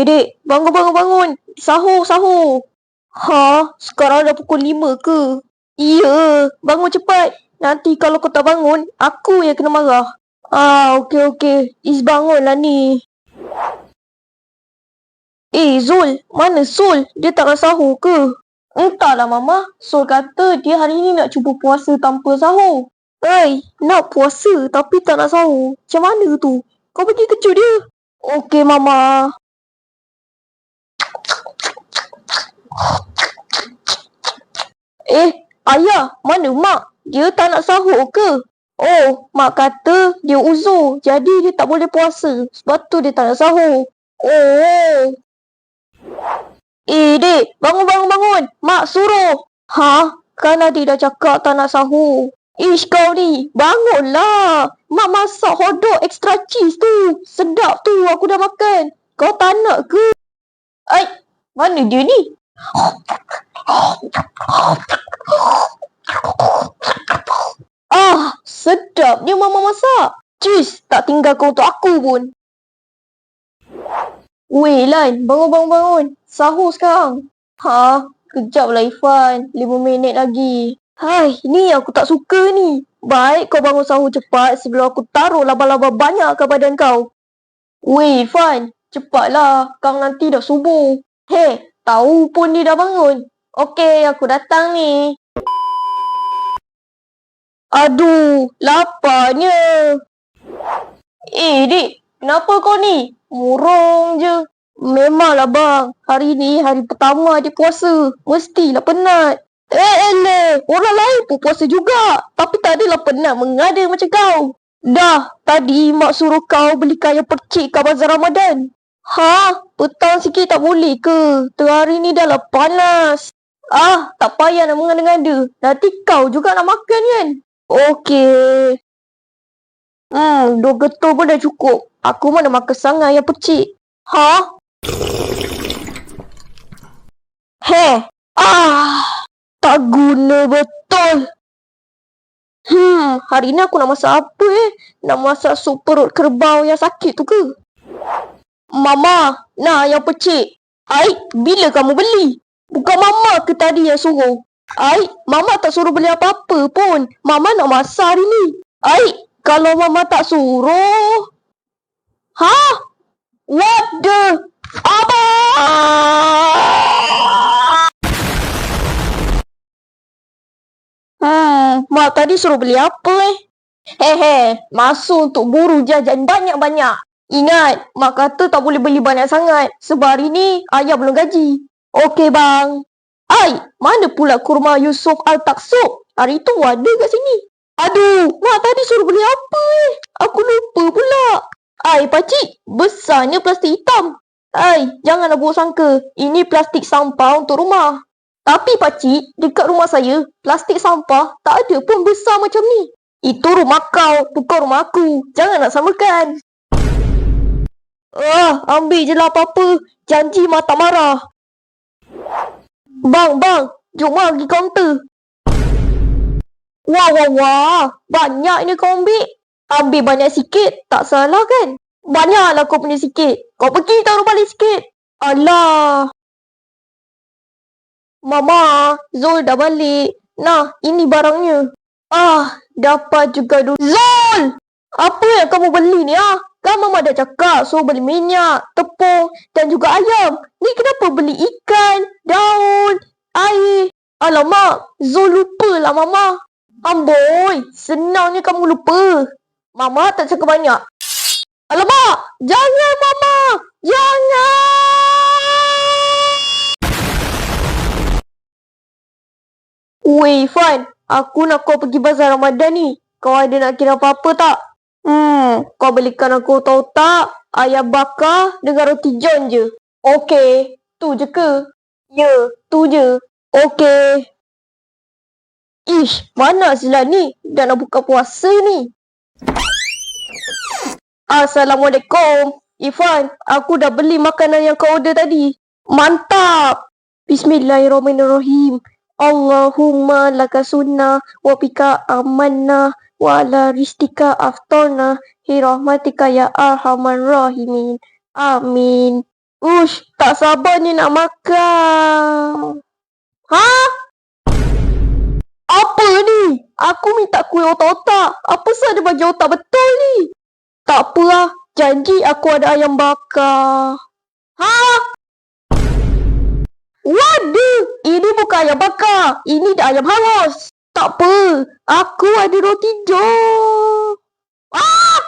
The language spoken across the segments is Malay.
Eh, dek. Bangun, bangun, bangun. Sahur, sahur. Ha? Sekarang dah pukul lima ke? Iya. Bangun cepat. Nanti kalau kau tak bangun, aku yang kena marah. Ah, okey, okey. Is bangunlah ni. Eh, Zul. Mana Sul? Dia tak sahur ke? Entahlah, Mama. Sul kata dia hari ni nak cuba puasa tanpa sahur. Eh, nak puasa tapi tak nak sahur. Macam mana tu? Kau pergi kejut dia. Okey, Mama. Eh, ayah, mana mak? Dia tak nak sahur ke? Oh, mak kata dia uzur. Jadi dia tak boleh puasa. Sebab tu dia tak nak sahur. Oh. Eh, dek. Bangun, bangun, bangun. Mak suruh. Ha? Kan adik dah cakap tak nak sahur. Ish kau ni. Bangunlah. Mak masak hotdog extra cheese tu. Sedap tu. Aku dah makan. Kau tak nak ke? Ay, mana dia ni? Ah, sedapnya mama masak. Cheese, tak tinggal kau untuk aku pun. Weh, Lan, bangun, bangun, bangun. Sahur sekarang. Ha, kejap lah Ifan. Lima minit lagi. Hai, ni aku tak suka ni. Baik kau bangun sahur cepat sebelum aku taruh laba-laba banyak ke badan kau. Weh, Ifan. Cepatlah. Kang nanti dah subuh. Hei, tahu pun dia dah bangun. Okey, aku datang ni. Aduh, laparnya. Eh, dik. Kenapa kau ni? Murung je. Memanglah bang. Hari ni hari pertama dia puasa. Mestilah penat. Eh, ele. Orang lain pun puasa juga. Tapi tak adalah penat mengada macam kau. Dah, tadi mak suruh kau beli kaya percik kat bazar Ramadan. Ha? Petang sikit tak boleh ke? Tengah hari ni dah lah panas. Ah, tak payah nak mengada-ngada. Nanti kau juga nak makan kan? Okey. Hmm, dua getul pun dah cukup. Aku mana makan sangat yang pecik. Ha? Heh. Ah, tak guna betul. Hmm, hari ni aku nak masak apa eh? Nak masak sup perut kerbau yang sakit tu ke? Mama, nah yang pecik. Ai, bila kamu beli? Bukan mama ke tadi yang suruh? Ai, mama tak suruh beli apa-apa pun. Mama nak masak hari ni. Ai, kalau mama tak suruh... Ha? What the... Apa? Hmm, mak tadi suruh beli apa eh? Hehe, masuk untuk buru jajan banyak-banyak. Ingat, mak kata tak boleh beli banyak sangat. Sebab hari ni ayah belum gaji. Okey bang. Ai, mana pula kurma Yusof Al-Taksub? Hari tu ada kat sini. Aduh, mak tadi suruh beli apa? Aku lupa pula. Ai, pakcik, besarnya plastik hitam. Ai, janganlah buruk sangka. Ini plastik sampah untuk rumah. Tapi pakcik, dekat rumah saya, plastik sampah tak ada pun besar macam ni. Itu rumah kau, bukan rumah aku. Jangan nak samakan. Ah, ambil je lah apa-apa. Janji mak tak marah. Bang, bang, jom lah pergi kaunter. Wah, wah, wah. Banyak ni kau ambil. Ambil banyak sikit, tak salah kan? Banyaklah kau punya sikit. Kau pergi taruh balik sikit. Alah. Mama, Zul dah balik. Nah, ini barangnya. Ah, dapat juga dulu. Zul! Apa yang kamu beli ni ah? Kan Mama dah cakap suruh beli minyak, tepung dan juga ayam. Ni kenapa beli ikan, daun, air? Alamak, Zul lupa lah Mama. Amboi, senangnya kamu lupa. Mama tak cakap banyak. Alamak, jangan Mama! Jangan! Weh, Fan. Aku nak kau pergi bazar Ramadan ni. Kau ada nak kira apa-apa tak? Hmm, kau belikan aku tahu tak? Ayam bakar dengan roti john je. Okey, tu je ke? Ya, tu je. Okey. Ish, mana sila ni? Dah nak buka puasa ni. Assalamualaikum. Ifan, aku dah beli makanan yang kau order tadi. Mantap. Bismillahirrahmanirrahim. Allahumma laka sunnah wa bika amanna wa ala ristika aftarna hi rahmatika ya arhamar rahimin. Amin. Ush, tak sabar ni nak makan. Ha? Apa ni? Aku minta kuih otak-otak. Apa sah dia bagi otak betul ni? Tak apalah. Janji aku ada ayam bakar. Ha? Waduh! Ini bukan ayam bakar. Ini dah ayam hangus. Tak apa. Aku ada roti john. Ah!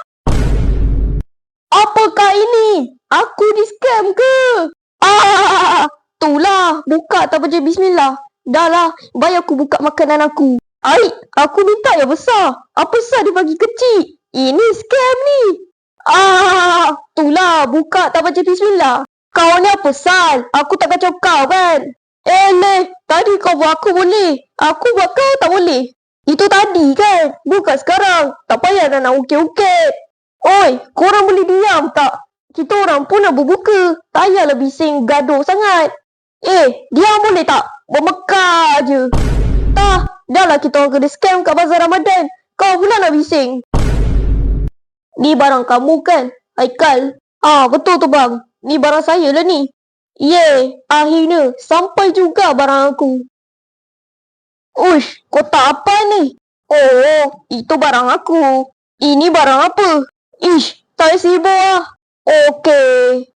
Apakah ini? Aku di scam ke? Ah! Itulah. Buka tak baca bismillah. Dah lah. Bayar aku buka makanan aku. Aik, aku minta yang besar. Apa sah dia bagi kecil? Ini scam ni. Ah! Itulah. Buka tak baca bismillah. Kau ni apa sal? Aku tak kacau kau kan? Eh, leh. Tadi kau buat aku boleh. Aku buat kau tak boleh. Itu tadi kan? Bukan sekarang. Tak payah dah nak ukit-ukit. Oi, korang boleh diam tak? Kita orang pun nak berbuka. Tak payahlah bising gaduh sangat. Eh, diam boleh tak? Bermekar je. Tak, dah lah kita orang kena scam kat bazar Ramadan. Kau pula nak bising. Ni barang kamu kan? Haikal. Ah, betul tu bang. Ni barang saya lah ni. Yeay, akhirnya sampai juga barang aku. Ush, kotak apa ni? Oh, itu barang aku. Ini barang apa? Ish, tak sibuk lah. Okey.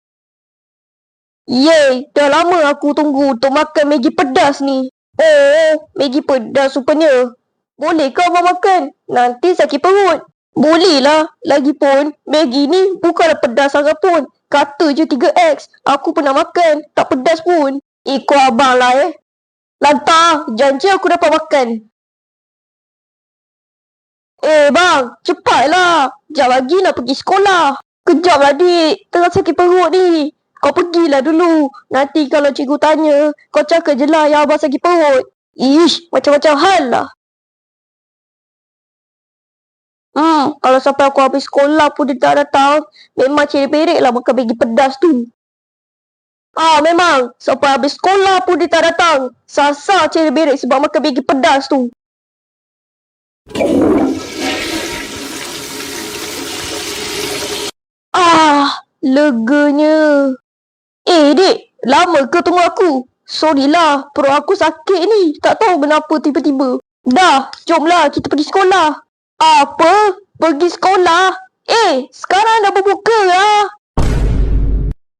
Yeay, dah lama aku tunggu untuk makan Maggi pedas ni. Oh, Maggi pedas rupanya. Boleh ke abang makan? Nanti sakit perut. Boleh lah. Lagipun, Maggi ni bukanlah pedas sangat pun. Kata je 3X. Aku pernah makan. Tak pedas pun. Ikut abang lah eh. Lantar, janji aku dapat makan. Eh bang, cepatlah. Sekejap lagi nak pergi sekolah. Kejap lah dik, tengah sakit perut ni. Kau pergilah dulu. Nanti kalau cikgu tanya, kau cakap je lah yang abang sakit perut. Ish, macam-macam hal lah. Hmm, kalau sampai aku habis sekolah pun dia tak datang, memang ciri perik lah makan bagi pedas tu. Ah, memang. Sampai habis sekolah pun dia tak datang. Sasa ciri berik sebab makan bagi pedas tu. Ah, leganya. Eh, dek. Lama ke tunggu aku? Sorry lah, perut aku sakit ni. Tak tahu kenapa tiba-tiba. Dah, jomlah kita pergi sekolah. Apa? Pergi sekolah? Eh, sekarang dah berbuka lah.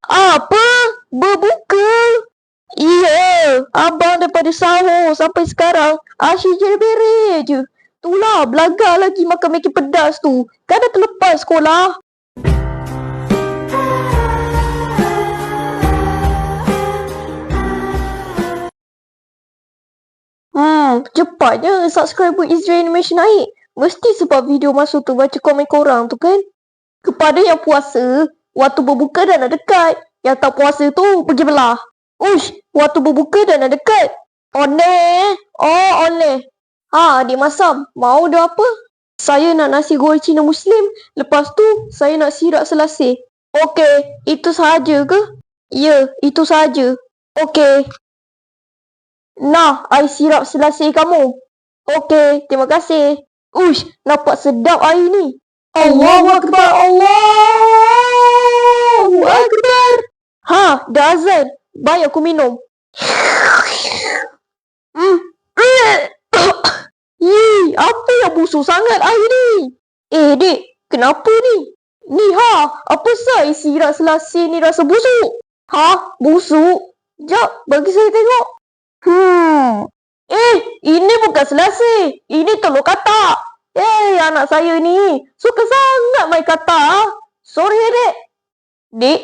Apa? Berbuka? Iya, abang daripada sahur sampai sekarang asyik je beres je. Itulah, belagar lagi makan makin pedas tu. Kan dah terlepas sekolah. Hmm, cepatnya subscriber Israel Animation naik. Mesti sebab video masuk tu baca komen korang tu kan. Kepada yang puasa, waktu berbuka dah nak dekat. Yang tak puasa tu pergi belah. Ush, waktu berbuka dah nak dekat. Oleh. Oh, oleh. Ha, adik masam. Mau dah apa? Saya nak nasi goreng Cina Muslim. Lepas tu, saya nak sirap selasih. Okey, itu sahaja ke? Ya, itu sahaja. Okey. Nah, air sirap selasih kamu. Okey, terima kasih. Ush, nampak sedap air ni. Allahu Akbar, Allahu Akbar. Ha, dah azan. Baik aku minum. Hmm. Yee, apa yang busuk sangat air ni? Eh, dek, kenapa ni? Ni ha, apa sah isi rak selasih ni rasa busuk? Ha, busuk? Jap, bagi saya tengok. Hmm. Eh, ini bukan selasih. Ini telur katak. Eh, anak saya ni suka sangat main katak. Sorry, dek. Dek,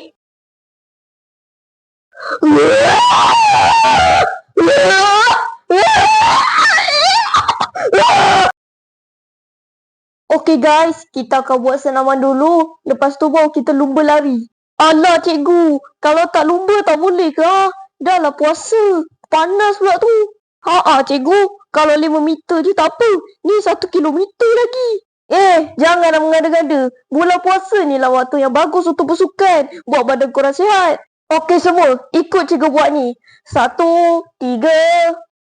Okay guys, kita akan buat senaman dulu. Lepas tu baru kita lumba lari. Alah cikgu, kalau tak lumba tak boleh ke? Ah? Dah lah puasa. Panas pula tu. Haa cikgu, kalau lima meter je tak apa. Ni satu kilometer lagi. Eh, jangan nak mengada-gada. Bulan puasa ni lah waktu yang bagus untuk bersukan. Buat badan korang sihat. Okey semua, ikut cikgu buat ni. Satu, tiga.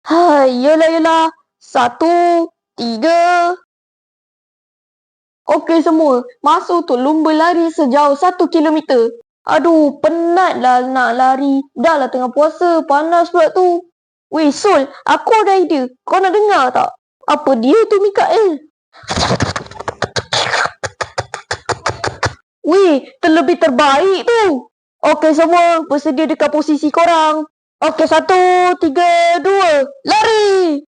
Hai, yelah yelah. Satu, tiga. Okey semua, masuk tu lumba lari sejauh satu kilometer. Aduh, penat lah nak lari. Dah lah tengah puasa, panas pula tu. Weh, Sol, aku ada idea. Kau nak dengar tak? Apa dia tu, Mikael? Weh, terlebih terbaik tu. Okey semua, bersedia dekat posisi korang. Okey, satu, tiga, dua, lari!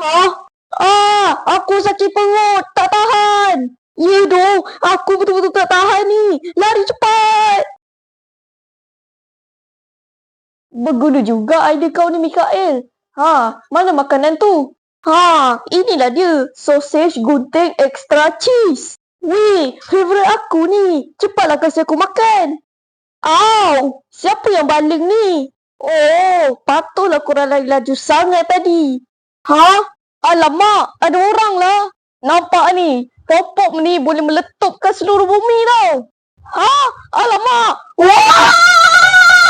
Hah? Ah, aku sakit perut, tak tahan. Ya doh, aku betul-betul tak tahan ni. Lari cepat. Berguna juga idea kau ni, Mikael. Ha, mana makanan tu? Ha, inilah dia. Sausage gunting extra cheese. Weh, favourite aku ni. Cepatlah kasih aku makan. Au, siapa yang baling ni? Oh, patutlah korang lari laju sangat tadi. Ha? Alamak, ada orang lah. Nampak ni, popok ni boleh meletupkan seluruh bumi tau. Ha? Alamak. Wah!